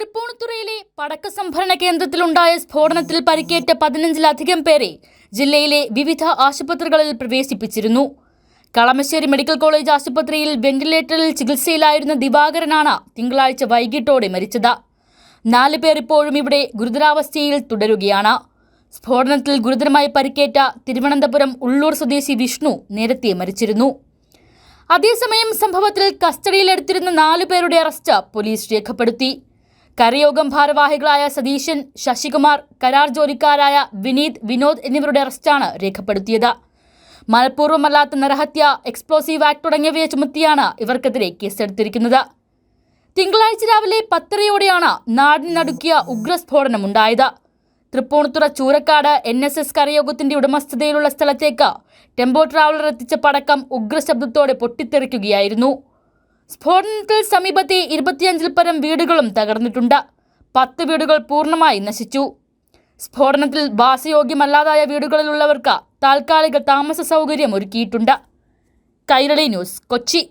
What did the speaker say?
തൃപ്പൂണിത്തുറയിലെ പടക്ക സംഭരണ കേന്ദ്രത്തിലുണ്ടായ സ്ഫോടനത്തിൽ പരിക്കേറ്റ പതിനഞ്ചിലധികം പേരെ ജില്ലയിലെ വിവിധ ആശുപത്രികളിൽ പ്രവേശിപ്പിച്ചിരുന്നു. കളമശ്ശേരി മെഡിക്കൽ കോളേജ് ആശുപത്രിയിൽ വെന്റിലേറ്ററിൽ ചികിത്സയിലായിരുന്ന ദിവാകരനാണ് തിങ്കളാഴ്ച വൈകിട്ടോടെ മരിച്ചത്. നാല് പേർ ഇപ്പോഴും ഇവിടെ ഗുരുതരാവസ്ഥയിൽ തുടരുകയാണ്. സ്ഫോടനത്തിൽ ഗുരുതരമായി പരിക്കേറ്റ തിരുവനന്തപുരം ഉള്ളൂർ സ്വദേശി വിഷ്ണു നേരത്തെ മരിച്ചിരുന്നു. അതേസമയം സംഭവത്തിൽ കസ്റ്റഡിയിലെടുത്തിരുന്ന നാലു പേരുടെ അറസ്റ്റ് പോലീസ് രേഖപ്പെടുത്തി. കരയോഗം ഭാരവാഹികളായ സതീശൻ ശശികുമാർ കരാർ ജോലിക്കാരായ വിനീത് വിനോദ് എന്നിവരുടെ അറസ്റ്റാണ് രേഖപ്പെടുത്തിയത്. മനഃപൂർവമല്ലാത്ത നരഹത്യ എക്സ്പ്ലോസീവ് ആക്ട് തുടങ്ങിയവയെ ചുമത്തിയാണ് ഇവർക്കെതിരെ കേസെടുത്തിരിക്കുന്നത്. തിങ്കളാഴ്ച രാവിലെ പത്തരയോടെയാണ് നാടിനടുക്കിയ ഉഗ്രസ്ഫോടനമുണ്ടായത്. Tripunithura Choorakkad N S S കരയോഗത്തിന്റെ ഉടമസ്ഥതയിലുള്ള സ്ഥലത്തേക്ക് ടെമ്പോ ട്രാവലർ എത്തിച്ച പടക്കം ഉഗ്രശബ്ദത്തോടെ പൊട്ടിത്തെറിക്കുകയായിരുന്നു. സ്ഫോടനത്തിൽ സമീപത്തെ ഇരുപത്തിയഞ്ചിൽ പരം വീടുകളും തകർന്നിട്ടുണ്ട്. പത്ത് വീടുകൾ പൂർണമായി നശിച്ചു. സ്ഫോടനത്തിൽ വാസയോഗ്യമല്ലാതായ വീടുകളിലുള്ളവർക്ക് താൽക്കാലിക താമസ സൗകര്യം ഒരുക്കിയിട്ടുണ്ട്. കൈരളി ന്യൂസ് കൊച്ചി.